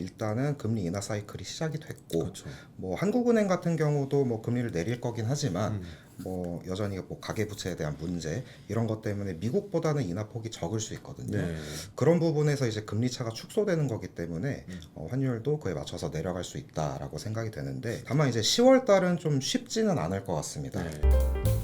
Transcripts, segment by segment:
일단은 금리 인하 사이클이 시작이 됐고 그렇죠. 뭐 한국은행 같은 경우도 뭐 금리를 내릴 거긴 하지만 음. 뭐 여전히 뭐 가계 부채에 대한 문제 이런 것 때문에 미국보다는 인하 폭이 적을 수 있거든요. 네. 그런 부분에서 이제 금리 차가 축소되는 거기 때문에 음. 어, 환율도 그에 맞춰서 내려갈 수 있다라고 생각이 되는데 다만 이제 10월 달은 좀 쉽지는 않을 것 같습니다. 네.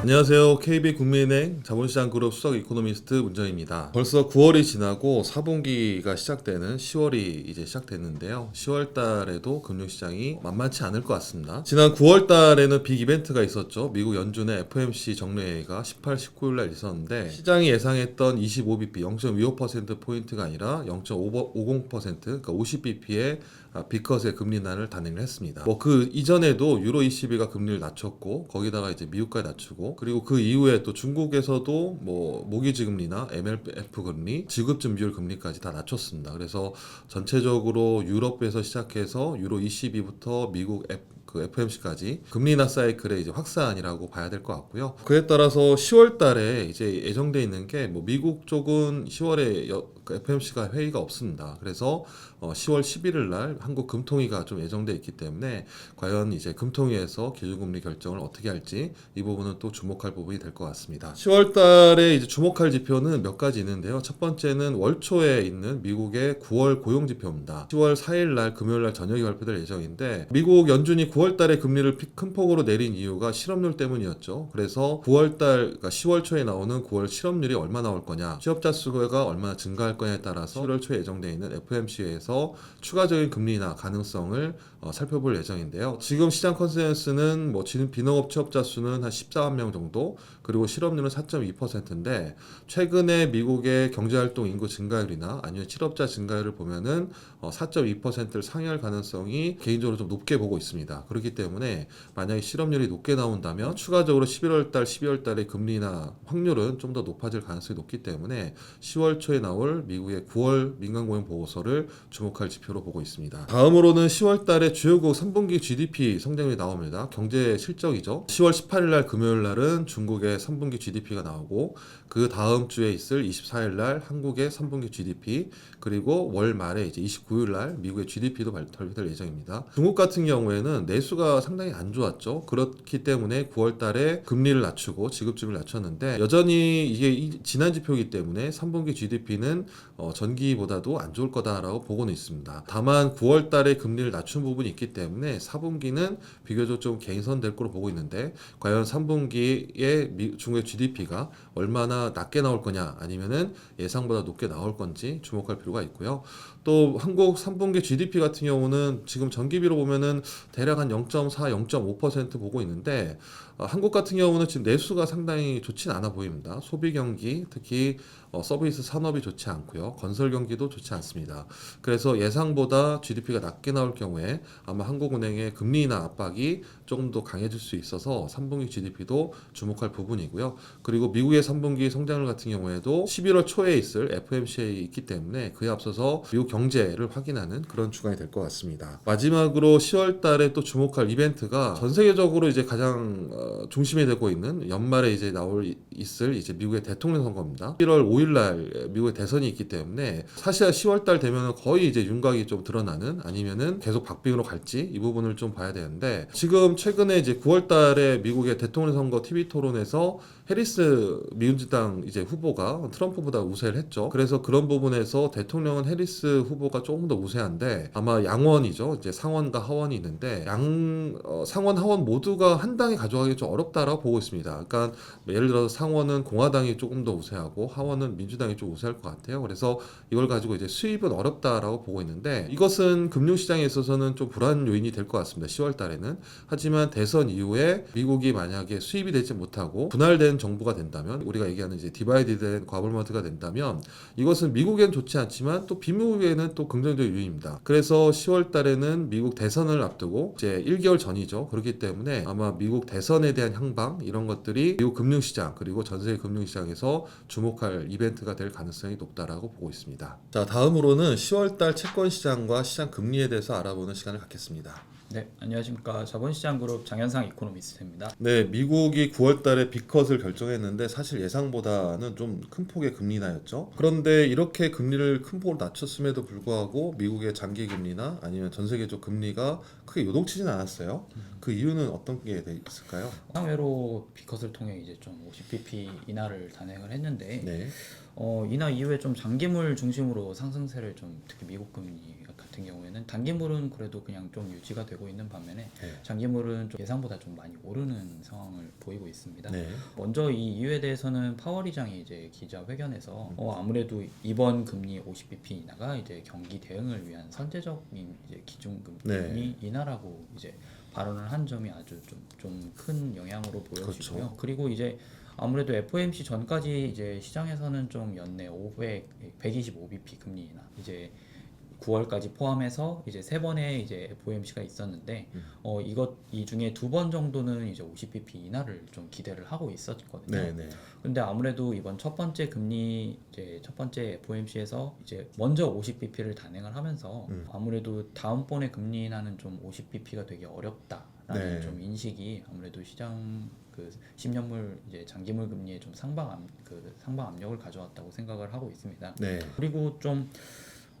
안녕하세요. KB 국민은행 자본시장 그룹 수석 이코노미스트 문정입니다. 벌써 9월이 지나고 4분기가 시작되는 10월이 이제 시작됐는데요. 10월 달에도 금융시장이 만만치 않을 것 같습니다. 지난 9월 달에는 빅 이벤트가 있었죠. 미국 연준의 FOMC 정례회의가 18, 19일 날 있었는데 시장이 예상했던 25bp 0.25% 포인트가 아니라 0.50% 그러니까 50bp의 비컷의 금리 인하를 단행을 했습니다. 뭐 그 이전에도 유로 ECB가 금리를 낮췄고 거기다가 이제 미국까지 낮추고 그리고 그 이후에 또 중국에서도 뭐 모기지 금리나 MLF 금리, 지급증 비율 금리까지 다 낮췄습니다. 그래서 전체적으로 유럽에서 시작해서 유로 ECB부터 미국 F 그 FMC까지 금리 인하 사이클의 이제 확산이라고 봐야 될 것 같고요. 그에 따라서 10월 달에 이제 예정돼 있는 게 뭐 미국 쪽은 10월에 그 FMC가 회의가 없습니다. 그래서 어 10월 11일 날 한국 금통위가 좀 예정돼 있기 때문에 과연 이제 금통위에서 기준금리 결정을 어떻게 할지 이 부분은 또 주목할 부분이 될 것 같습니다. 10월 달에 이제 주목할 지표는 몇 가지 있는데요. 첫 번째는 월초에 있는 미국의 9월 고용 지표입니다. 10월 4일 날 금요일 날 저녁에 발표될 예정인데 미국 연준이 9월 달에 금리를 피- 큰 폭으로 내린 이유가 실업률 때문이었죠. 그래서 9월 달 그러니까 10월 초에 나오는 9월 실업률이 얼마 나올 거냐, 취업자 수가 얼마나 증가할 거냐에 따라서 11월 초에 예정돼 있는 FMC에서 추가적인 금리 인하 가능성을 어, 살펴볼 예정인데요. 지금 시장 컨센서스는 뭐 지금 비농업 취업자 수는 한 14만 명 정도, 그리고 실업률은 4.2%인데 최근에 미국의 경제활동 인구 증가율이나 아니면 실업자 증가율을 보면은 어, 4.2%를 상회할 가능성이 개인적으로 좀 높게 보고 있습니다. 그렇기 때문에 만약에 실업률이 높게 나온다면 추가적으로 11월 달, 12월 달의 금리 인하 확률은 좀 더 높아질 가능성이 높기 때문에 10월 초에 나올 미국의 9월 민간 고용 보고서를 주목할 지표로 보고 있습니다. 다음으로는 10월 달에 주요국 3분기 GDP 성장률이 나옵니다. 경제 실적이죠. 10월 18일 날 금요일 날은 중국의 3분기 GDP가 나오고 그 다음 주에 있을 24일 날 한국의 3분기 GDP 그리고 월 말에 이제 29일 날 미국의 GDP도 발표될 예정입니다. 중국 같은 경우에는 내수가 상당히 안 좋았죠. 그렇기 때문에 9월 달에 금리를 낮추고 지급금을 낮췄는데 여전히 이게 이- 지난 지표이기 때문에 3분기 GDP는 어, 전기보다도 안 좋을 거다라고 보고는 있습니다. 다만 9월 달에 금리를 낮춘 부분이 있기 때문에 4분기는 비교적 좀 개선될 거로 보고 있는데 과연 3분기에 미, 중국의 GDP가 얼마나 낮게 나올 거냐 아니면은 예상보다 높게 나올 건지 주목할 필요가 있고요. 또 한국 3분기 GDP 같은 경우는 지금 전기비로 보면은 대략 한 0.4, 0.5% 보고 있는데 어, 한국 같은 경우는 지금 내수가 상당히 좋진 않아 보입니다. 소비 경기, 특히 어, 서비스 산업이 좋지 않고요. 건설 경기도 좋지 않습니다. 그래서 예상보다 GDP가 낮게 나올 경우에 아마 한국은행의 금리 인하 압박이 조금 더 강해질 수 있어서 3분기 GDP도 주목할 부분이고요. 그리고 미국의 3분기 성장률 같은 경우에도 11월 초에 있을 FMCA 있기 때문에 그에 앞서서 미국 경제를 확인하는 그런 주간이 될 것 같습니다. 마지막으로 10월 달에 또 주목할 이벤트가 전 세계적으로 이제 가장 어, 중심이 되고 있는 연말에 이제 나올 이- 있을 이제 미국의 대통령 선거입니다. 1월 5일 날 미국의 대선이 있기 때문에 사실 10월 달 되면은 거의 이제 윤곽이 좀 드러나는 아니면은 계속 박빙으로 갈지 이 부분을 좀 봐야 되는데 지금 최근에 이제 9월 달에 미국의 대통령 선거 TV 토론에서 해리스 미운주당 이제 후보가 트럼프보다 우세를 했죠. 그래서 그런 부분에서 대통령은 해리스 후보가 조금 더 우세한데 아마 양원이죠. 이제 상원과 하원이 있는데 양 어, 상원 하원 모두가 한 당에 가져가기 좀 어렵다라고 보고 있습니다. 그러니까 뭐 예를 들어서 상원은 공화당이 조금 더 우세하고 하원은 민주당이 좀 우세할 것 같아요. 그래서 이걸 가지고 이제 수입은 어렵다라고 보고 있는데 이것은 금융시장에 있어서는 좀 불안 요인이 될 것 같습니다. 10월 달에는 하지만 대선 이후에 미국이 만약에 수입이 되지 못하고 분할된 정부가 된다면 우리가 얘기하는 이제 디바이드된 과벌먼트가 된다면 이것은 미국엔 좋지 않지만 또 비미국에는 또 긍정적인 요인입니다. 그래서 10월 달에는 미국 대선을 앞두고 이제 1개월 전이죠. 그렇기 때문에 아마 미국 대선에 대한 향방 이런 것들이 미국 금융시장 그리고 전 세계 금융시장에서 주목할 이벤트가 될 가능성이 높다라고 보고 있습니다. 자 다음으로는 10월 달 채권 시장과 시장 금리에 대해서 알아보는 시간을 갖겠습니다. 네, 안녕하십니까. 자본시장그룹 장현상 이코노미스트입니다. 네, 미국이 9월달에 비컷을 결정했는데 사실 예상보다는 좀 큰 폭의 금리 인하였죠. 그런데 이렇게 금리를 큰 폭으로 낮췄음에도 불구하고 미국의 장기 금리나 아니면 전 세계적 금리가 크게 요동치진 않았어요. 그 이유는 어떤 게돼 있을까요? 상회로 비컷을 통해 이제 좀 50bp 인하를 단행을 했는데 네, 어, 인하 이후에 좀 장기물 중심으로 상승세를 좀 특히 미국 금리 같은 경우에는 단기물은 그래도 그냥 좀 유지가 되고 있는 반면에 네. 장기물은 좀 예상보다 좀 많이 오르는 상황을 보이고 있습니다. 네, 먼저 이 이유에 대해서는 파월 의장이 이제 기자 회견에서 어, 아무래도 이번 금리 50bp 인하가 이제 경기 대응을 위한 선제적인 이제 기준금리 네. 인하라고 이제 발언을 한 점이 아주 좀 좀 큰 영향으로 보여지고요. 그렇죠. 그리고 이제 아무래도 FOMC 전까지 이제 시장에서는 좀 연내 500 125bp 금리 인하 이제 9월까지 포함해서 이제 세 번의 이제 FOMC가 있었는데 음. 어 이것 이 중에 두 번 정도는 이제 50bp 인하를 좀 기대를 하고 있었거든요. 네, 네, 근데 아무래도 이번 첫 번째 금리 이제 첫 번째 FOMC에서 이제 먼저 50bp를 단행을 하면서 음. 아무래도 다음번에 금리 인하는 좀 50bp가 되게 어렵다 라는 네. 좀 인식이 아무래도 시장 그 10년물 이제 장기물 금리에 좀 상방 압, 그 상방 압력을 가져왔다고 생각을 하고 있습니다. 네, 그리고 좀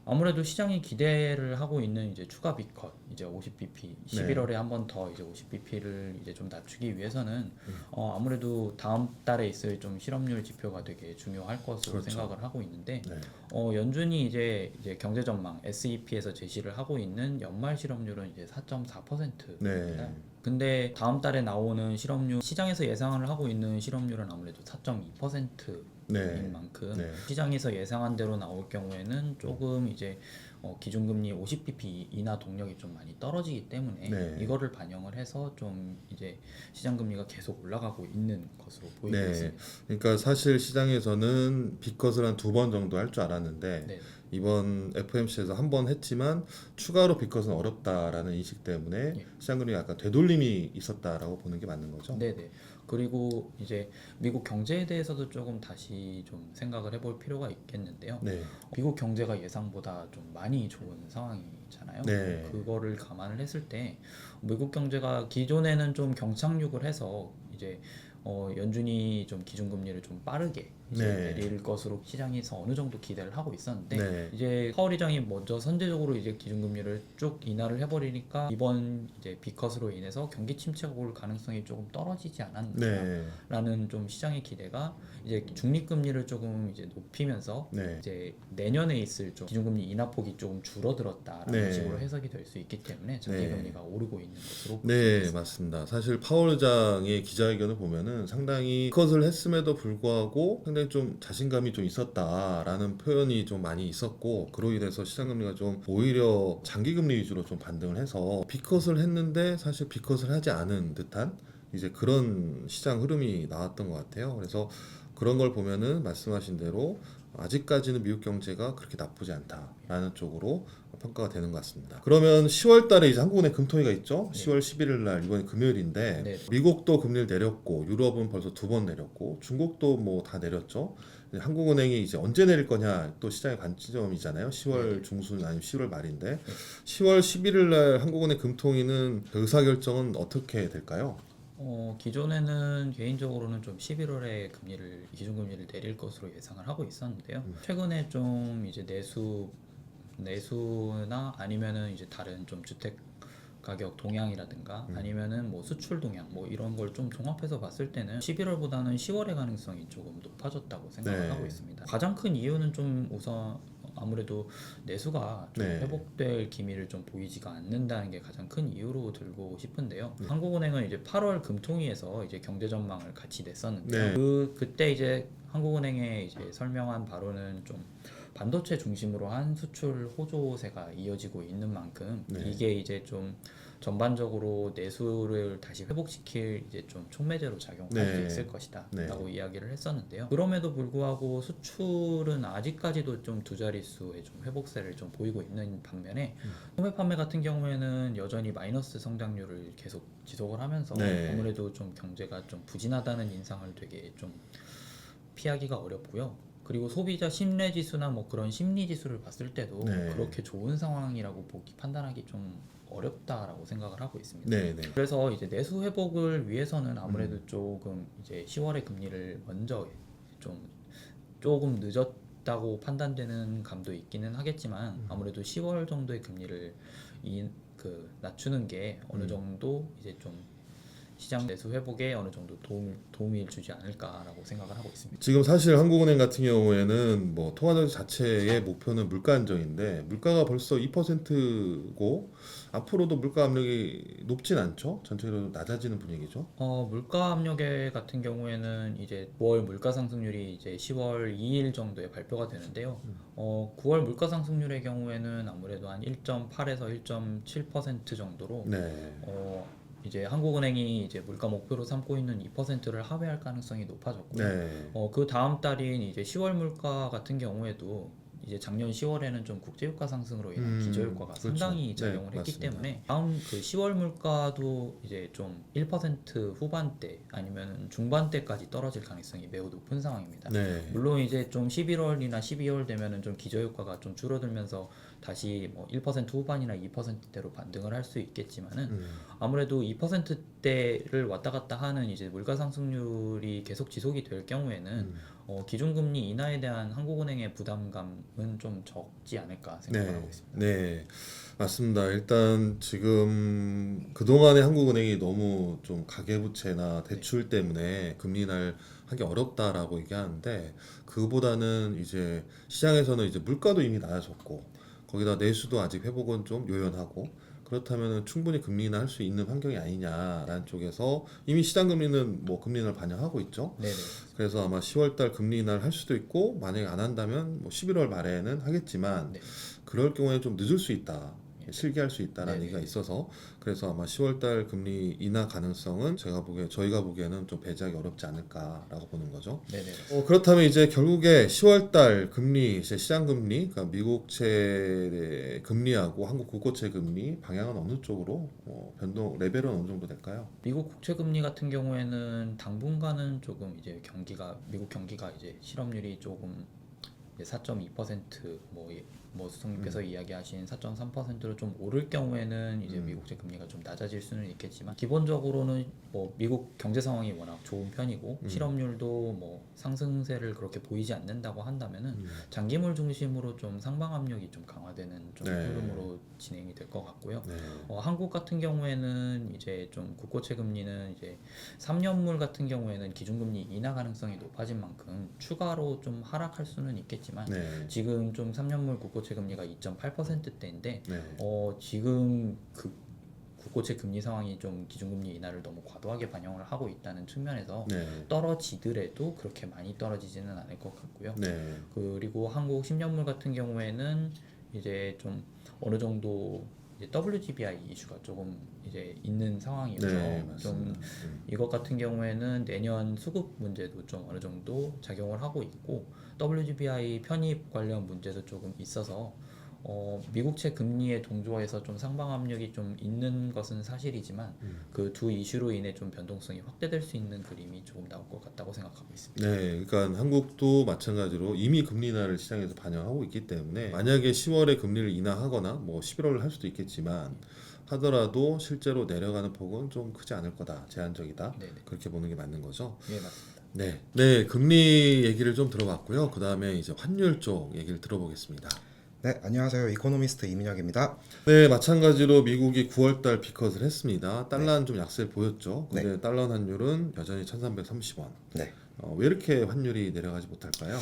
아무래도 시장이 기대를 하고 있는 이제 추가 비컷 이제 50bp 11월에 한 번 더 이제 50bp를 이제 좀 낮추기 위해서는 어 아무래도 다음 달에 있을 좀 실업률 지표가 되게 중요할 것으로 그렇죠. 생각을 하고 있는데 네, 어 연준이 이제 이제 경제 전망 SEP에서 제시를 하고 있는 연말 실업률은 이제 4.4%입니다. 네. 근데 다음 달에 나오는 실업률 시장에서 예상을 하고 있는 실업률은 아무래도 4.2%인 네. 만큼 네. 시장에서 예상한 대로 나올 경우에는 조금 이제 어, 기준금리 50bp 인하 동력이 좀 많이 떨어지기 때문에 네. 이거를 반영을 해서 좀 이제 시장 금리가 계속 올라가고 있는 것으로 보이고 네. 있습니다. 그러니까 사실 시장에서는 비컷을 한 두 번 정도 할 줄 알았는데 네. 이번 FOMC에서 한 번 했지만 추가로 비컷은 어렵다라는 인식 때문에 예. 시장 금리 약간 되돌림이 있었다라고 보는 게 맞는 거죠. 네네. 그리고 이제 미국 경제에 대해서도 조금 다시 좀 생각을 해볼 필요가 있겠는데요. 네, 미국 경제가 예상보다 좀 많이 좋은 상황이잖아요. 네. 그거를 감안을 했을 때 미국 경제가 기존에는 좀 경착륙을 해서 이제 어, 연준이 좀 기준금리를 좀 빠르게 이제 네. 내릴 것으로 시장에서 어느 정도 기대를 하고 있었는데 네. 이제 파월 의장이 먼저 선제적으로 이제 기준금리를 쭉 인하를 해버리니까 이번 이제 비컷으로 인해서 경기 침체가 올 가능성이 조금 떨어지지 않았나라는 네, 좀 시장의 기대가 이제 중립금리를 조금 이제 높이면서 네, 이제 내년에 있을 좀 기준금리 인하폭이 조금 줄어들었다라는 네. 식으로 해석이 될 수 있기 때문에 장기금리가 오르고 있는 것으로 네, 맞습니다. 사실 파월 의장의 기자회견을 보면은 상당히 컷을 했음에도 불구하고 상당히 좀 자신감이 좀 있었다라는 표현이 좀 많이 있었고 그로 인해서 시장 금리가 좀 오히려 장기 금리 위주로 좀 반등을 해서 비컷을 했는데 사실 비컷을 하지 않은 듯한 이제 그런 시장 흐름이 나왔던 것 같아요. 그래서 그런 걸 보면은 말씀하신 대로 아직까지는 미국 경제가 그렇게 나쁘지 않다라는 쪽으로 평가가 되는 것 같습니다. 그러면 10월 달에 이제 한국은행 금토위가 있죠. 네. 10월 11일 날 이번에 금요일인데 네. 미국도 금리를 내렸고 유럽은 벌써 두 번 내렸고 중국도 뭐 다 내렸죠. 한국은행이 이제 언제 내릴 거냐 또 시장의 관점이잖아요. 10월 네. 중순 아니면 10월 말인데 10월 11일 날 한국은행 금통위는 그 의사 결정은 어떻게 될까요? 어, 기존에는 개인적으로는 좀 11월에 금리를 기준금리를 내릴 것으로 예상을 하고 있었는데요. 음. 최근에 좀 이제 내수 내수나 아니면은 이제 다른 좀 주택 가격 동향이라든가 음. 아니면은 뭐 수출 동향 뭐 이런 걸 좀 종합해서 봤을 때는 11월보다는 10월의 가능성이 조금 높아졌다고 생각을 네. 하고 있습니다. 가장 큰 이유는 좀 우선 아무래도 내수가 좀 네. 회복될 기미를 좀 보이지가 않는다는 게 가장 큰 이유로 들고 싶은데요. 네. 한국은행은 이제 8월 금통위에서 이제 경제 전망을 같이 냈었는데요. 네. 그 그때 이제 한국은행에 이제 설명한 바로는 좀 반도체 중심으로 한 수출 호조세가 이어지고 있는 만큼 네. 이게 이제 좀 전반적으로 내수를 다시 회복시킬 이제 좀 촉매제로 작용할 네. 수 있을 것이다라고 네. 이야기를 했었는데요. 그럼에도 불구하고 수출은 아직까지도 좀 두 자릿수의 좀 회복세를 좀 보이고 있는 반면에 음. 소매 판매 같은 경우에는 여전히 마이너스 성장률을 계속 지속을 하면서 네. 아무래도 좀 경제가 좀 부진하다는 인상을 되게 좀 피하기가 어렵고요. 그리고 소비자 신뢰 지수나 뭐 그런 심리 지수를 봤을 때도 네. 그렇게 좋은 상황이라고 보기 판단하기 좀 어렵다라고 생각을 하고 있습니다. 네, 네. 그래서 이제 내수 회복을 위해서는 아무래도 음. 조금 이제 10월에 금리를 먼저 좀 조금 늦었다고 판단되는 감도 있기는 하겠지만 음. 아무래도 10월 정도의 금리를 이, 그 낮추는 게 어느 음. 정도 이제 좀 시장 내수 회복에 어느 정도 도움 도움을 주지 않을까라고 생각을 하고 있습니다. 지금 사실 한국은행 같은 경우에는 뭐 통화정책 자체의 목표는 물가 안정인데 물가가 벌써 2%고 앞으로도 물가 압력이 높진 않죠. 전체적으로 낮아지는 분위기죠. 어, 물가 압력에 같은 경우에는 이제 9월 물가 상승률이 이제 10월 2일 정도에 발표가 되는데요. 어, 9월 물가 상승률의 경우에는 아무래도 한 1.8에서 1.7% 정도로 네. 어, 이제 한국은행이 이제 물가 목표로 삼고 있는 2%를 하회할 가능성이 높아졌고요. 네. 어, 그 다음 달인 이제 10월 물가 같은 경우에도 이제 작년 10월에는 좀 국제 유가 상승으로 인한 음, 기저 효과가 그렇죠. 상당히 네, 작용을 했기 맞습니다. 때문에 다음 그 10월 물가도 이제 좀 1% 후반대 아니면 중반대까지 떨어질 가능성이 매우 높은 상황입니다. 네. 물론 이제 좀 11월이나 12월 되면은 좀 기저 효과가 좀 줄어들면서 다시 뭐 1% 후반이나 2%대로 반등을 할 수 있겠지만은 음. 아무래도 2%대를 왔다 갔다 하는 이제 물가 상승률이 계속 지속이 될 경우에는 음. 어, 기준금리 인하에 대한 한국은행의 부담감은 좀 적지 않을까 생각을 하고 네. 있습니다. 네. 맞습니다. 일단 지금 그 동안의 한국은행이 너무 좀 가계부채나 대출 때문에 금리 인하를 하기 어렵다라고 얘기하는데 그보다는 이제 시장에서는 이제 물가도 이미 낮아졌고 거기다 내수도 아직 회복은 좀 요연하고 그렇다면 충분히 금리 인하 할수 있는 환경이 아니냐라는 쪽에서 이미 시장 금리는 뭐 금리 인하를 반영하고 있죠. 네네. 그래서 아마 10월 달 금리 인하를 할 수도 있고 만약에 안 한다면 뭐 11월 말에는 하겠지만 네. 그럴 경우에 좀 늦을 수 있다. 실기할 수 있다라는 네네. 얘기가 있어서 그래서 아마 10월달 금리 인하 가능성은 제가 보기에 저희가 보기에는 좀 배제하기 어렵지 않을까라고 보는 거죠. 어, 그렇다면 이제 결국에 10월달 금리 이제 시장 금리 그러니까 미국채 금리하고 한국 국고채 금리 방향은 어느 쪽으로 어, 변동 레벨은 어느 정도 될까요? 미국 국채 금리 같은 경우에는 당분간은 조금 이제 경기가 미국 경기가 이제 실업률이 조금 4.2%뭐 뭐 수석님께서 이야기하신 4.3%로 좀 오를 경우에는 이제 음. 미국채 금리가 좀 낮아질 수는 있겠지만 기본적으로는 뭐 미국 경제 상황이 워낙 좋은 편이고 음. 실업률도 뭐 상승세를 그렇게 보이지 않는다고 한다면은 음. 장기물 중심으로 좀 상방 압력이 좀 강화되는 좀 네. 흐름으로 진행이 될 것 같고요. 네. 어, 한국 같은 경우에는 이제 좀 국고채 금리는 이제 3년물 같은 경우에는 기준금리 인하 가능성이 높아진 만큼 추가로 좀 하락할 수는 있겠지만 네. 지금 좀 3년물 국고 채 금리가 2.8%대인데 네. 어, 지금 그 국고채 금리 상황이 좀 기준금리 인하를 너무 과도하게 반영을 하고 있다는 측면에서 네. 떨어지더라도 그렇게 많이 떨어지지는 않을 것 같고요. 네. 그리고 한국 10년물 같은 경우에는 이제 좀 어느 정도 이제 WGBI 이슈가 조금 이제 있는 상황이어서 네, 좀 맞습니다. 음. 이것 같은 경우에는 내년 수급 문제도 좀 어느 정도 작용을 하고 있고 WGBI 편입 관련 문제도 조금 있어서 어, 미국채 금리의 동조에서 좀 상방 압력이 좀 있는 것은 사실이지만 음. 그두 이슈로 인해 좀 변동성이 확대될 수 있는 그림이 조금 나올 것 같다고 생각하고 있습니다. 네, 그러니까 한국도 마찬가지로 이미 금리 인하를 시장에서 반영하고 있기 때문에 만약에 10월에 금리를 인하하거나 뭐 11월을 할 수도 있겠지만 하더라도 실제로 내려가는 폭은 좀 크지 않을 거다, 제한적이다. 네네. 그렇게 보는 게 맞는 거죠. 예 맞습니다. 네, 네 금리 얘기를 좀 들어봤고요. 그 다음에 이제 환율 쪽 얘기를 들어보겠습니다. 네, 안녕하세요. 이코노미스트 이민혁입니다. 네, 마찬가지로 미국이 9월달 비컷을 했습니다. 달러는 좀 약세를 보였죠. 근데 달러 환율은 여전히 1,330원. 네. 어, 왜 이렇게 환율이 내려가지 못할까요?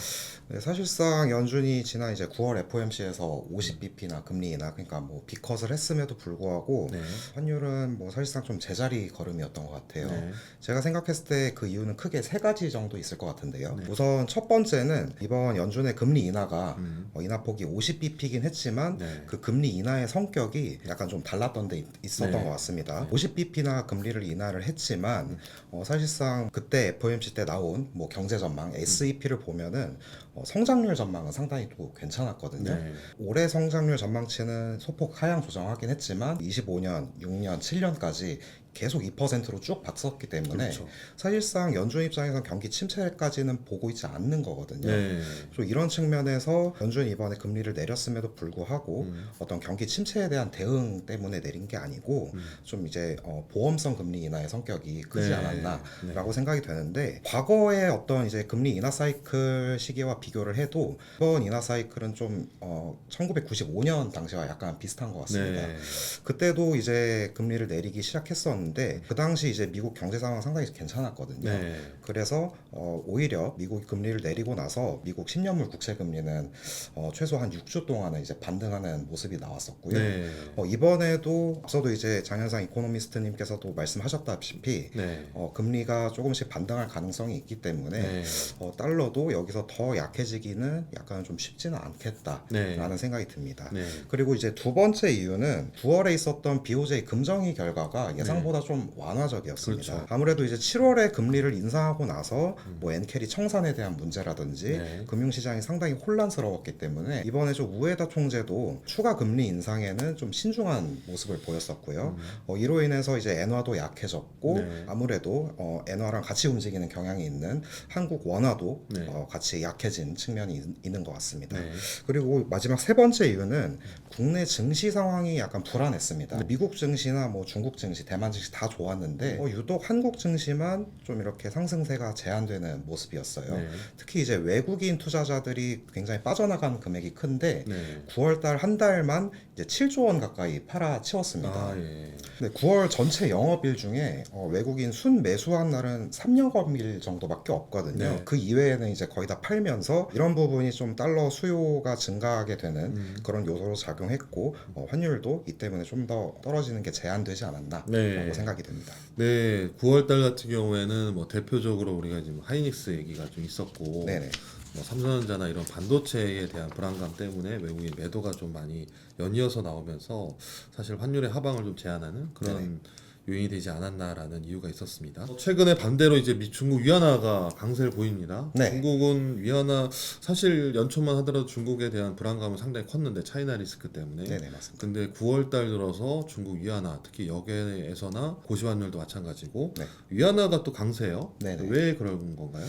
네, 사실상 연준이 지난 이제 9월 FOMC에서 50bp나 금리 인하 그러니까 뭐 비컷을 했음에도 불구하고 네. 환율은 뭐 사실상 좀 제자리 걸음이었던 것 같아요. 네. 제가 생각했을 때 그 이유는 크게 세 가지 정도 있을 것 같은데요. 네. 우선 첫 번째는 이번 연준의 금리 인하가 음. 어, 인하폭이 50bp긴 했지만 네. 그 금리 인하의 성격이 약간 좀 달랐던 데 있- 있었던 네. 것 같습니다. 50bp나 금리를 인하를 했지만 어, 사실상 그때 FOMC 때 나온 뭐 경제 전망 SEP를 보면은 어, 성장률 전망은 상당히 또 괜찮았거든요. 네. 올해 성장률 전망치는 소폭 하향 조정하긴 했지만 25년, 6년, 7년까지 계속 2%로 쭉 봤었기 때문에 그렇죠. 사실상 연준 입장에선 경기 침체까지는 보고 있지 않는 거거든요. 네. 좀 이런 측면에서 연준이 이번에 금리를 내렸음에도 불구하고 음. 어떤 경기 침체에 대한 대응 때문에 내린 게 아니고 음. 좀 이제 어, 보험성 금리 인하의 성격이 크지 네. 않았나라고 생각이 되는데 과거의 어떤 이제 금리 인하 사이클 시기와 비교를 해도 이번 인하 사이클은 좀 어, 1995년 당시와 약간 비슷한 것 같습니다. 네. 그때도 이제 금리를 내리기 시작했었는데 그 당시 이제 미국 경제 상황 상당히 괜찮았거든요. 네. 그래서 어, 오히려 미국이 금리를 내리고 나서 미국 10년물 국채 금리는 어, 최소 한 6주 동안은 이제 반등하는 모습이 나왔었고요. 네. 어, 이번에도 앞서도 이제 장현상 이코노미스트님께서도 말씀하셨다시피 네. 어, 금리가 조금씩 반등할 가능성이 있기 때문에 네. 어, 달러도 여기서 더 약해지기는 약간 좀 쉽지는 않겠다라는 네. 생각이 듭니다. 네. 그리고 이제 두 번째 이유는 9월에 있었던 BOJ 금정위 결과가 예상보다 좀 완화적이었습니다. 네. 그렇죠. 아무래도 이제 7월에 금리를 인상하고 나서 뭐 엔캐리 청산에 대한 문제라든지 음. 네. 금융시장이 상당히 혼란스러웠기 때문에 이번에 좀 우에다 총재도 추가 금리 인상에는 좀 신중한 모습을 보였었고요. 어, 이로 인해서 이제 엔화도 약해졌고 음. 네. 아무래도 어, 엔화랑 같이 움직이는 경향이 있는 한국 원화도 네. 어, 같이 약해진 측면이 있, 있는 것 같습니다. 네. 그리고 마지막 세 번째 이유는 국내 증시 상황이 약간 불안했습니다. 미국 증시나 뭐 중국 증시, 대만 증시 다 좋았는데 어, 유독 한국 증시만 좀 이렇게 상승세가 제한되는 모습이었어요. 네. 특히 이제 외국인 투자자들이 굉장히 빠져나간 금액이 큰데 네. 9월 달 한 달만 이제 7조 원 가까이 팔아치웠습니다. 아, 예. 근데 9월 전체 영업일 중에 어, 외국인 순 매수한 날은 3영업일 정도밖에 없거든요. 네. 그 이외에는 이제 거의 다 팔면서 이런 부분이 좀 달러 수요가 증가하게 되는 음. 그런 요소로 작용 했고 어, 환율도 이 때문에 좀 더 떨어지는 게 제한되지 않았나라고 네. 생각이 됩니다. 네, 9월달 같은 경우에는 뭐 대표적으로 우리가 지금 하이닉스 얘기가 좀 있었고, 네네. 뭐 삼성전자나 이런 반도체에 대한 불안감 때문에 외국인 매도가 좀 많이 연이어서 나오면서 사실 환율의 하방을 좀 제한하는 그런 네네. 요인이 되지 않았나라는 이유가 있었습니다. 최근에 반대로 이제 미 중국 위안화가 강세를 보입니다. 네. 중국은 위안화 사실 연초만 하더라도 중국에 대한 불안감은 상당히 컸는데 차이나 리스크 때문에 네네 맞습니다. 근데 9월 달 들어서 중국 위안화 특히 역에서나 고시환율도 마찬가지고 네. 위안화가 또 강세요. 네네. 왜 그런 건가요?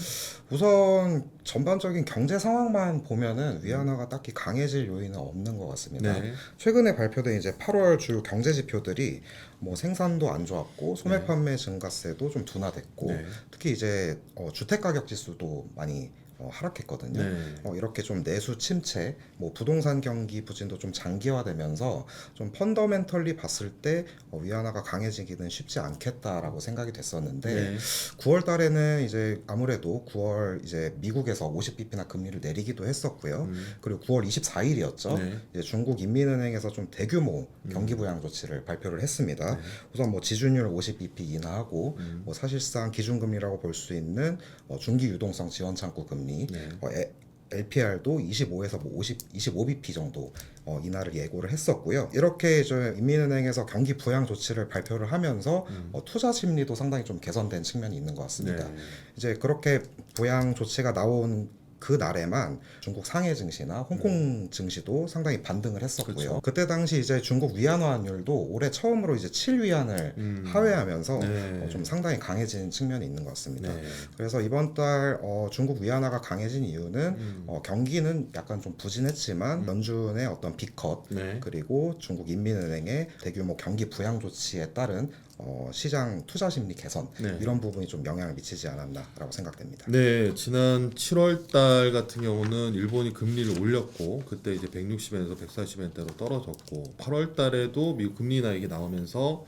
우선 전반적인 경제 상황만 보면은 위안화가 딱히 강해질 요인은 없는 것 같습니다. 네. 최근에 발표된 이제 8월 주요 경제 지표들이 뭐 생산도 안 좋았고 소매 네. 판매 증가세도 좀 둔화됐고 네. 특히 이제 어, 주택 가격 지수도 많이 어, 하락했거든요. 네. 어, 이렇게 좀 내수 침체, 뭐 부동산 경기 부진도 좀 장기화되면서 좀 펀더멘털리 봤을 때 어, 위안화가 강해지기는 쉽지 않겠다라고 생각이 됐었는데 네. 9월 달에는 이제 아무래도 9월 이제 미국에서 50bp나 금리를 내리기도 했었고요. 음. 그리고 9월 24일이었죠. 네. 이제 중국 인민은행에서 좀 대규모 경기 부양 조치를 발표를 했습니다. 네. 우선 뭐 지준율 50bp 인하하고 음. 뭐 사실상 기준금리라고 볼 수 있는 어, 중기 유동성 지원 창구 금리, 네. 어, 에- LPR도 25에서 뭐 50, 25bp 정도 어, 인하를 예고를 했었고요. 이렇게 저 인민은행에서 경기 부양 조치를 발표를 하면서 음. 어, 투자 심리도 상당히 좀 개선된 측면이 있는 것 같습니다. 네. 이제 그렇게 부양 조치가 나온 그 날에만 중국 상해 증시나 홍콩 증시도 상당히 반등을 했었고요. 음. 그렇죠. 그때 당시 이제 중국 위안화율도 올해 처음으로 이제 7위안을 음. 하회하면서 네. 어, 좀 상당히 강해진 측면이 있는 것 같습니다. 네. 그래서 이번 달 어, 중국 위안화가 강해진 이유는 음. 어, 경기는 약간 좀 부진했지만 연준의 어떤 비컷 네. 그리고 중국 인민은행의 대규모 경기 부양 조치에 따른 어, 시장 투자 심리 개선 네. 이런 부분이 좀 영향을 미치지 않았나라고 생각됩니다. 네, 지난 7월 달 같은 경우는 일본이 금리를 올렸고 그때 이제 160엔에서 140엔대로 떨어졌고 8월 달에도 미국 금리 인하 얘기 나오면서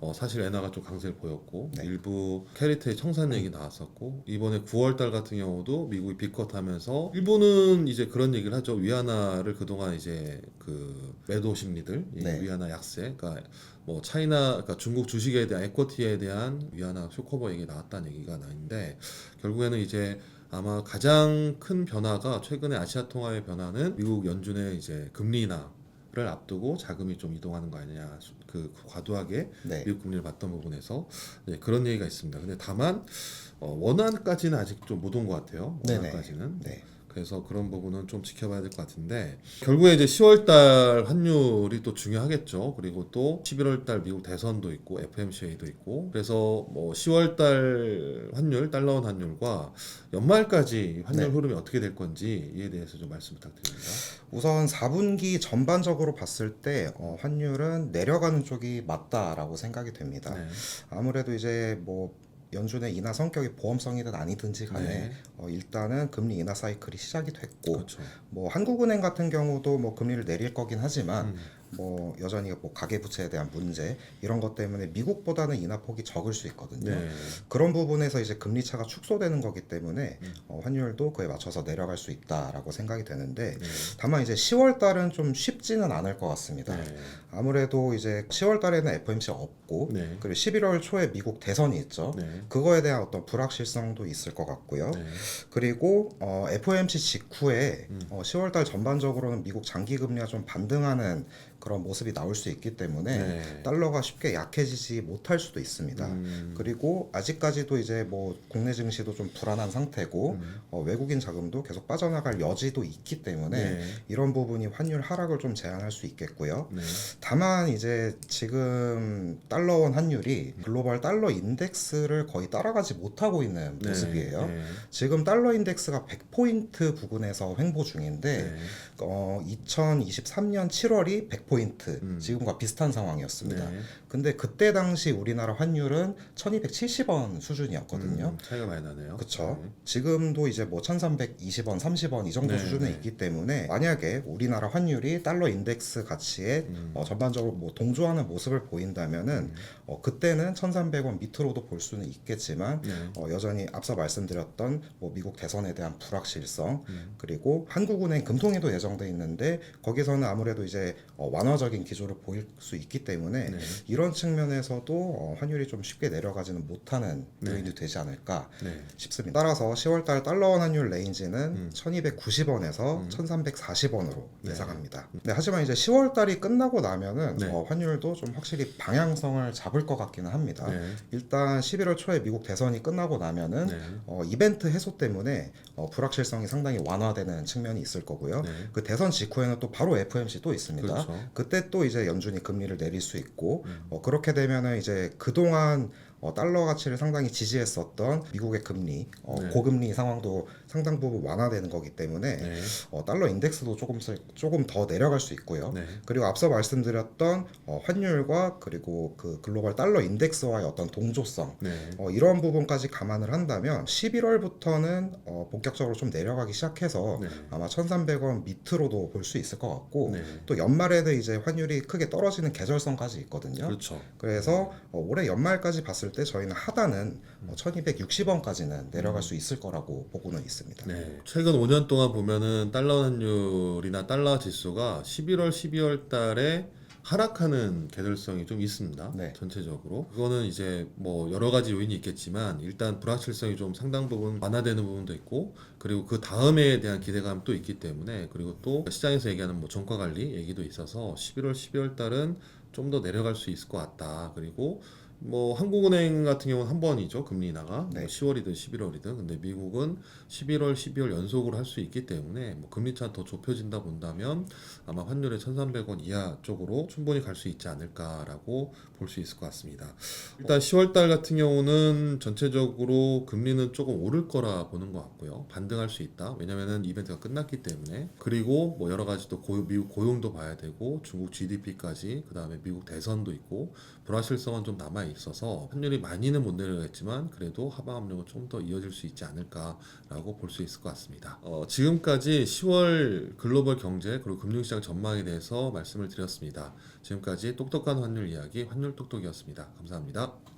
어, 사실 엔화가 좀 강세를 보였고 네. 일부 캐리트의 청산 얘기 나왔었고 이번에 9월 달 같은 경우도 미국이 비컷하면서 일본은 이제 그런 얘기를 하죠 위안화를 그동안 이제 그 매도 심리들 이 네. 위안화 약세 그러니까 뭐 차이나 그러니까 중국 주식에 대한 에쿼티에 대한 위안화 쇼커버 얘기 나왔다는 얘기가 나는데 결국에는 이제 아마 가장 큰 변화가 최근에 아시아 통화의 변화는 미국 연준의 이제 금리 인하 를 앞두고 자금이 좀 이동하는 거 아니냐 그 과도하게 네. 미국 금리를 받던 부분에서 네, 그런 얘기가 있습니다. 근데 다만 어, 원화까지는 아직 좀 못 온 것 같아요. 네네. 원화까지는 네. 그래서 그런 부분은 좀 지켜봐야 될 것 같은데 결국에 이제 10월달 환율이 또 중요하겠죠. 그리고 또 11월달 미국 대선도 있고 FMCA도 있고 그래서 뭐 10월달 환율 달러원 환율과 연말까지 환율 네. 흐름이 어떻게 될 건지 이에 대해서 좀 말씀 부탁드립니다. 우선 4분기 전반적으로 봤을 때 어, 환율은 내려가는 쪽이 맞다라고 생각이 됩니다. 네. 아무래도 이제 뭐 연준의 인하 성격이 보험성이든 아니든지 간에 네. 어, 일단은 금리 인하 사이클이 시작이 됐고 그렇죠. 뭐 한국은행 같은 경우도 뭐 금리를 내릴 거긴 하지만 음. 뭐 여전히 뭐 가계 부채에 대한 문제 이런 것 때문에 미국보다는 인하 폭이 적을 수 있거든요. 네. 그런 부분에서 이제 금리 차가 축소되는 거기 때문에 음. 어, 환율도 그에 맞춰서 내려갈 수 있다라고 생각이 되는데 네. 다만 이제 10월 달은 좀 쉽지는 않을 것 같습니다. 네. 아무래도 이제 10월 달에는 FOMC 없고 네. 그리고 11월 초에 미국 대선이 있죠. 네. 그거에 대한 어떤 불확실성도 있을 것 같고요. 네. 그리고 어, FOMC 직후에 음. 어, 10월 달 전반적으로는 미국 장기 금리가 좀 반등하는 그런 모습이 나올 수 있기 때문에 네. 달러가 쉽게 약해지지 못할 수도 있습니다. 음. 그리고 아직까지도 이제 뭐 국내 증시도 좀 불안한 상태고 음. 어, 외국인 자금도 계속 빠져나갈 여지도 있기 때문에 네. 이런 부분이 환율 하락을 좀 제한할 수 있겠고요. 네. 다만 이제 지금 달러원 환율이 글로벌 달러 인덱스를 거의 따라가지 못하고 있는 네. 모습이에요. 네. 지금 달러 인덱스가 100포인트 부근에서 횡보 중인데 네. 어, 2023년 7월이 100포인트 음. 지금과 비슷한 상황이었습니다. 네. 근데 그때 당시 우리나라 환율은 1270원 수준이었거든요. 음, 차이가 많이 나네요. 그쵸. 네. 지금도 이제 뭐 1320원, 30원 이 정도 네, 수준에 네. 있기 때문에 만약에 우리나라 환율이 달러 인덱스 가치에 음. 어, 전반적으로 뭐 동조하는 모습을 보인다면은 음. 어, 그때는 1300원 밑으로도 볼 수는 있겠지만 네. 어, 여전히 앞서 말씀드렸던 뭐 미국 대선에 대한 불확실성 음. 그리고 한국은행 금통위도 예정돼 있는데 거기서는 아무래도 이제 어, 완화적인 기조를 보일 수 있기 때문에 네. 이런 측면에서도 어, 환율이 좀 쉽게 내려가지는 못하는 네. 요인이 되지 않을까 네. 싶습니다. 따라서 10월달 달러원 환율 레인지는 음. 1290원에서 음. 1340원으로 네. 예상합니다. 네, 하지만 이제 10월달이 끝나고 나면은 네. 어, 환율도 좀 확실히 방향성을 잡을 것 같기는 합니다. 네. 일단 11월 초에 미국 대선이 끝나고 나면은 네. 어, 이벤트 해소 때문에 어, 불확실성이 상당히 완화되는 측면이 있을 거고요. 네. 그 대선 직후에는 또 바로 FOMC 또 있습니다. 그렇죠. 그때 또 이제 연준이 금리를 내릴 수 있고 음. 어, 그렇게 되면은 이제 그동안 어, 달러 가치를 상당히 지지했었던 미국의 금리 어, 네. 고금리 상황도 상당 부분 완화되는 거기 때문에 네. 어, 달러 인덱스도 조금 조금 더 내려갈 수 있고요. 네. 그리고 앞서 말씀드렸던 어, 환율과 그리고 그 글로벌 달러 인덱스와의 어떤 동조성 네. 어, 이런 부분까지 감안을 한다면 11월부터는 어, 본격적으로 좀 내려가기 시작해서 네. 아마 1,300원 밑으로도 볼 수 있을 것 같고 네. 또 연말에는 이제 환율이 크게 떨어지는 계절성까지 있거든요. 그렇죠. 그래서 어, 올해 연말까지 봤을 때 저희는 하단은 음. 어, 1,260원까지는 내려갈 수 있을 거라고 보고는 있습니다. 네. 최근 5년 동안 보면은 달러 환율이나 달러 지수가 11월, 12월 달에 하락하는 계절성이 좀 있습니다. 네. 전체적으로. 그거는 이제 뭐 여러 가지 요인이 있겠지만 일단 불확실성이 좀 상당 부분 완화되는 부분도 있고 그리고 그 다음에 대한 기대감도 있기 때문에 그리고 또 시장에서 얘기하는 뭐 종가 관리 얘기도 있어서 11월, 12월 달은 좀 더 내려갈 수 있을 것 같다. 그리고 뭐 한국은행 같은 경우는 한 번이죠 금리 인하가 네. 뭐 10월이든 11월이든 근데 미국은 11월, 12월 연속으로 할 수 있기 때문에 뭐 금리 차 더 좁혀진다 본다면 아마 환율의 1,300원 이하 쪽으로 충분히 갈 수 있지 않을까라고 볼 수 있을 것 같습니다. 일단 10월 달 같은 경우는 전체적으로 금리는 조금 오를 거라 보는 것 같고요. 반등할 수 있다. 왜냐면은 이벤트가 끝났기 때문에 그리고 뭐 여러 가지 또 고용, 미국 고용도 봐야 되고 중국 GDP까지 그 다음에 미국 대선도 있고 불확실성은 좀 남아 있어서 환율이 많이는 못 내려가겠지만 그래도 하방 압력은 좀 더 이어질 수 있지 않을까라고 볼 수 있을 것 같습니다. 어, 지금까지 10월 글로벌 경제 그리고 금융시장 전망에 대해서 말씀을 드렸습니다. 지금까지 똑똑한 환율 이야기 환율 똑똑이었습니다. 감사합니다.